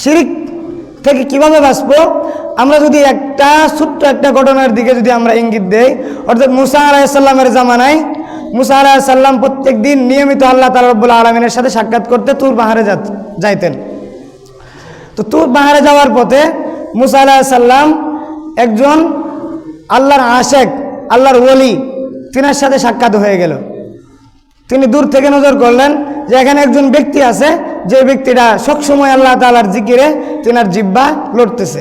শিরিক থেকে কীভাবে বাঁচবো? আমরা যদি একটা ছোট্ট একটা ঘটনার দিকে যদি আমরা ইঙ্গিত দেই, অর্থাৎ মুসা আলাহিসাল্লামের জামানায়, মুসা আলাহিসাল্লাম প্রত্যেক দিন নিয়মিত আল্লাহ তালা রব্বুল আলমিনের সাথে সাক্ষাৎ করতে তুর পাহাড়ে যাইতেন। তো তুর পাহাড়ে যাওয়ার পথে মুসা আলাহিসাল্লাম একজন আল্লাহর আশেক, আল্লাহর ওলি, তিনার সাথে সাক্ষাৎ হয়ে গেল। তিনি দূর থেকে নজর করলেন যে এখানে একজন ব্যক্তি আছে যে ব্যক্তিটা সবসময় আল্লাহ তালার জিকিরে তিনার জিব্বা লড়তেছে।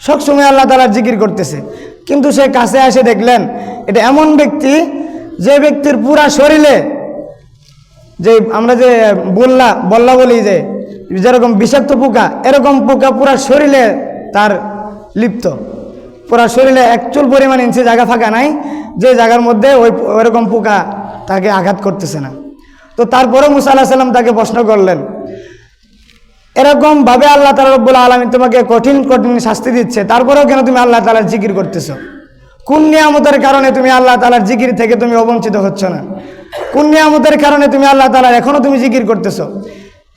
সবসময় আল্লাহ তালার জিকির করতেছে। কিন্তু সে কাছে এসে দেখলেন, এটা এমন ব্যক্তি যে ব্যক্তির পুরা শরীরে যে আমরা যে বললা, বল্লা বলি যে যেরকম বিষাক্ত পোকা, এরকম পোকা পুরা শরীরে তার লিপ্ত। পুরা শরীরে একচুল পরিমাণ ইঞ্চি জায়গা ফাঁকা নাই, যে জায়গার মধ্যে ওই ওইরকম পোকা তাকে আঘাত করতেছে না। তো তারপরেও মুসা আল্লাহ সাল্লাম তাকে প্রশ্ন করলেন, এরকম ভাবে আল্লাহ তালা রব্বুল আলমী তোমাকে কঠিন কঠিন শাস্তি দিচ্ছে, তারপরেও কেন তুমি আল্লাহ তালার জিকির করতেছো? কোন নিয়ামতের কারণে তুমি আল্লাহ তালার জিকির থেকে তুমি অবঞ্চিত হচ্ছ না? কোন নিয়ামতের কারণে তুমি আল্লাহ তালার এখনও তুমি জিকির করতেছো?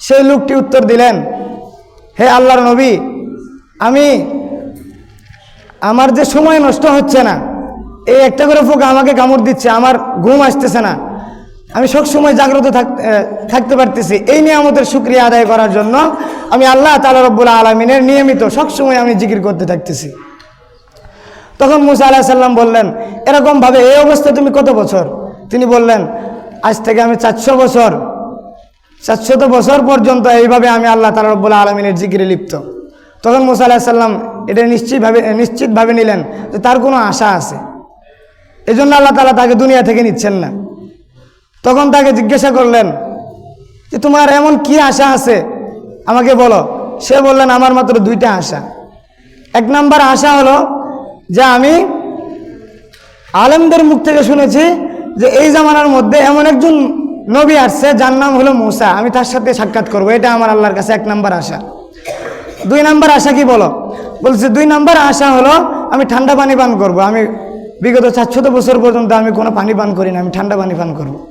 সেই লোকটি উত্তর দিলেন, হে আল্লাহর নবী, আমি, আমার যে সময় নষ্ট হচ্ছে না, এই একটা করে পোকা আমাকে কামড় দিচ্ছে, আমার ঘুম আসতেছে না আমি সবসময় জাগ্রত থাক- থাকতে পারতেছি। এই নিয়ামতের সুক্রিয়া আদায় করার জন্য আমি আল্লাহ তালা রব্বুল আলমিনের নিয়মিত সবসময় আমি জিকির করতে থাকতেছি। তখন মুসা আলাহ সাল্লাম বললেন এরকমভাবে এই অবস্থায় তুমি কত বছর? তিনি বললেন, আজ থেকে আমি চারশো বছর। চারশত বছর পর্যন্ত এইভাবে আমি আল্লাহ তালা রব্বুল আলমিনের জিকিরে লিপ্ত। তখন মুসা আলাহ সাল্লাম এটা নিশ্চিতভাবে নিশ্চিতভাবে নিলেন যে তার কোনো আশা আছে। এই জন্য আল্লাহ তালা তাকে দুনিয়া থেকে নিচ্ছেন না। তখন তাকে জিজ্ঞাসা করলেন যে, তোমার এমন কি আশা আছে? আমাকে বলো। সে বললেন, আমার মাত্র দুইটা আশা। এক নাম্বার আশা হলো যে, আমি আলেমদের মুখ থেকে শুনেছি যে, এই জামানার মধ্যে এমন একজন নবী আসছে, যার নাম হলো মুসা। আমি তার সাথে সাক্ষাৎ করব। এটা আমার আল্লাহর কাছে এক নাম্বার আশা। দুই নাম্বার আশা কি বলো? বলছে, দুই নাম্বার আশা হলো, আমি ঠান্ডা পানি পান করব। আমি বিগত চারশত বছর পর্যন্ত আমি কোনো পানি পান করি না। আমি ঠান্ডা পানি পান করব।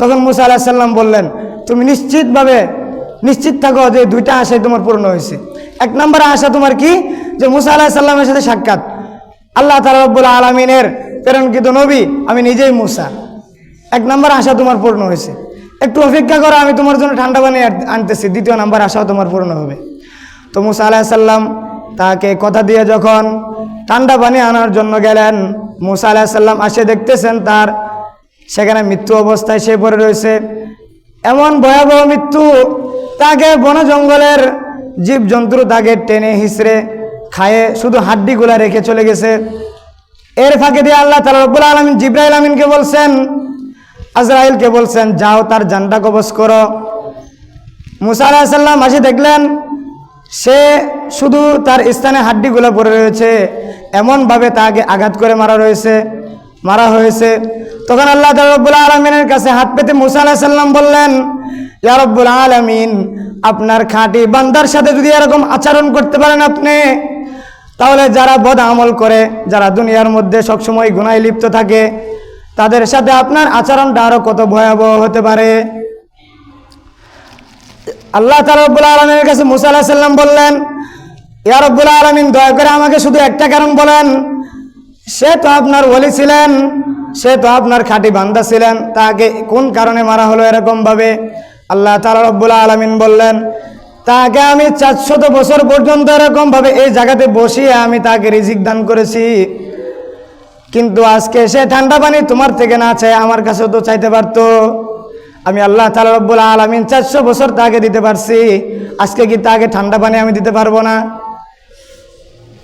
তখন মুসা আলাহ সাল্লাম বললেন, তুমি নিশ্চিতভাবে নিশ্চিত থাকো যে দুইটা আশাই তোমার পূর্ণ হয়েছে। এক নম্বর আশা তোমার কি? যে মুসা আলাহ সাল্লামের সাথে সাক্ষাৎ। আল্লাহ তালা রব্বুল আলমিনের প্রেরণকৃত নবী, আমি নিজেই মুসা। এক নম্বর আশা তোমার পূর্ণ হয়েছে। একটু অপেক্ষা করো, আমি তোমার জন্য ঠান্ডা পানি আনতেছি। দ্বিতীয় নাম্বার আশাও তোমার পূর্ণ হবে। তো মুসা আলাহ সাল্লাম তাকে কথা দিয়ে যখন ঠান্ডা পানি আনার জন্য গেলেন, মুসা আলাহ সাল্লাম আসে দেখতেছেন তার সেখানে মৃত্যু অবস্থায় সে পড়ে রয়েছে। এমন ভয়াবহ মৃত্যু তাকে বন জঙ্গলের জীবজন্তু তাকে টেনে হিসড়ে খায়ে শুধু হাড্ডিগুলা রেখে চলে গেছে। এর ফাঁকে দিয়ে আল্লাহ তালা রব্বুল আলমিন জিব্রাইল আমিনকে বলছেন, আজরাইলকে বলছেন, যাও তার জানটা কবচ করো। মুসা আলাহিসাল্লাম আসে দেখলেন, সে শুধু তার স্থানে হাড্ডিগুলো পড়ে রয়েছে। এমনভাবে তাকে আঘাত করে মারা রয়েছে। মারা হয়েছে। তখন আল্লাহ রব্বুল আলমিনের কাছে হাত পেতে মুসা আলাহিসাল্লাম বললেন, ইয়া রব্বুল আলমিন, আপনার খাঁটি বান্দার সাথে যদি এরকম আচরণ করতে পারেন আপনি, তাহলে যারা বদ আমল করে, যারা দুনিয়ার মধ্যে সবসময় গুনায় লিপ্ত থাকে, তাদের সাথে আপনার আচরণটা আরও কত ভয়াবহ হতে পারে? আল্লাহ তালা রব্বুল আলমের কাছে মুসা আলাহ সাল্লাম বললেন, ইয়া রব্বুল আলমিন, দয়া করে আমাকে শুধু একটা কারণ বলেন সে তো আপনার ওলি ছিলেন, সে তো আপনার খাঁটি বান্দা ছিলেন। তাকে কোন কারণে মারা হলো এরকমভাবে আল্লাহ তালা রব্বুল আলমিন বললেন, তাকে আমি চারশত বছর পর্যন্ত এরকমভাবে এই জায়গাতে বসিয়ে আমি তাকে রিজিক দান করেছি। কিন্তু আজকে সে ঠান্ডা পানি তোমার থেকে না চায়, আমার কাছেও তো চাইতে পারতো। আমি আল্লাহ তালা রব্বুল আলমিন চারশো বছর তাকে দিতে পারছি। আজকে কি তাকে ঠান্ডা পানি আমি দিতে পারব না?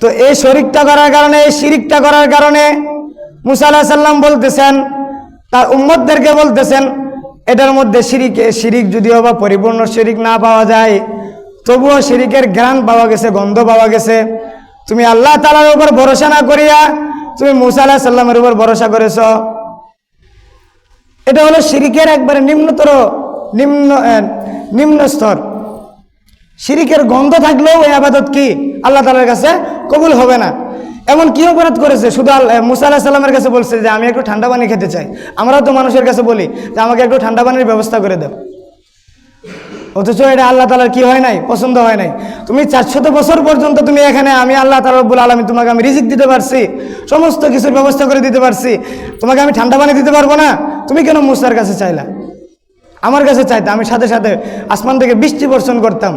তো এই শরিকটা করার কারণে, এই শিরিকটা করার কারণে মুসা আল্লাহ সাল্লাম বলতেছেন, তার উম্মতদেরকে বলতেছেন, এটার মধ্যে শিরিক শিরিক যদিও বা পরিপূর্ণ শিরিক না পাওয়া যায়, তবুও শিরিকের জ্ঞান পাওয়া গেছে, গন্ধ পাওয়া গেছে। তুমি আল্লাহ তালার উপর ভরসা না করিয়া তুমি মুসা আল্লাহ সাল্লামের উপর ভরসা করেছ। এটা হলো শিরিকের একবারে নিম্নতর, নিম্ন নিম্ন স্তর শিরিকের গন্ধ থাকলেও এই আবাদত কি? আল্লাহ তালার কাছে কবুল হবে না। এমন কি অপরাধ করেছে? শুধু মুসা আল্লাহ সাল্লামের কাছে বলছে যে, আমি একটু ঠান্ডা পানি খেতে চাই। আমরাও তো মানুষের কাছে বলি যে, আমাকে একটু ঠান্ডা পানির ব্যবস্থা করে দাও। অথচ এটা আল্লাহ তালার কি হয় নাই? পছন্দ হয় নাই। তুমি চারশত বছর পর্যন্ত তুমি এখানে, আমি আল্লাহ তালা রব্বুল আলমী তোমাকে আমি রিজিক দিতে পারছি, সমস্ত কিছুর ব্যবস্থা করে দিতে পারছি, তোমাকে আমি ঠান্ডা পানি দিতে পারব না। তুমি কেন মুসার কাছে চাইলা? আমার কাছে চাইতে, আমি সাথে সাথে আসমান থেকে বৃষ্টি বর্ষণ করতাম।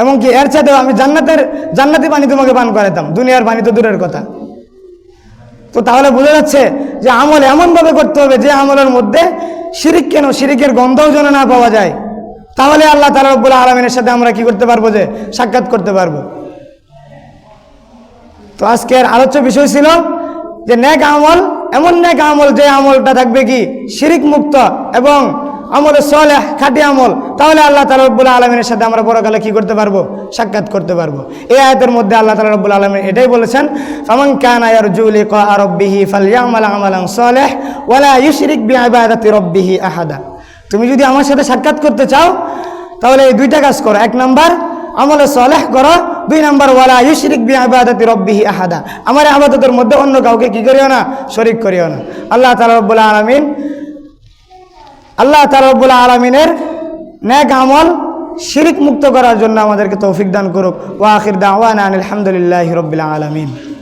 এমনকি এর চাইতেও আমি জান্নাতের, জান্নাতি পানি তোমাকে পান করাতাম। দুনিয়ার পানি তো দূরের কথা। তো তাহলে বোঝা যাচ্ছে যে আমল এমনভাবে করতে হবে যে আমলের মধ্যে শিরিক কেন? শিরিকের গন্ধও যেন না পাওয়া যায়। তাহলে আল্লাহ তালা রব্বুল আলমিনের সাথে আমরা কি করতে পারব যে সাক্ষাৎ করতে পারব? তো আজকের আলোচ্য বিষয় ছিল যে নেক আমল, এমন নেক আমল যে আমলটা থাকবে কি? শিরিক মুক্ত এবং আমলে সলেহ, খাটি আমল, তাহলে আল্লাহ তালা রব্বুল আলমিনের সাথে আমরা পরকালে কি করতে পারব? সাক্ষাৎ করতে পারব। এই আয়তের মধ্যে আল্লাহ তালা রব্বুল আলমিন এটাই বলেছেন, ফামান কানা ইয়ারজুলি কা রব্বিহি ফালইয়ামাল আমালান সলেহ ওয়ালা ইউশরিক বিইবাদাতি রব্বিহি আহাদা। তুমি যদি আমার সাথে সাক্ষাৎ করতে চাও, তাহলে এই দুইটা কাজ করো। এক নাম্বার, আমলে সলেহ করো। দুই নাম্বার, ওয়ালা ইউশরিক বিইবাদাতি রব্বিহি আহাদা। আমার আবাদতের মধ্যে অন্য কাউকে কি করিও না, শরিক করিও না। আল্লাহ তাআলা রব্বুল আলামিন আল্লাহ তাআলা আলমিনের নেক আমল শিরিক মুক্ত করার জন্য আমাদেরকে তৌফিক দান করুক। ওয়া আখির আলহামদুলিল্লাহ রবিল্লা আলামিন।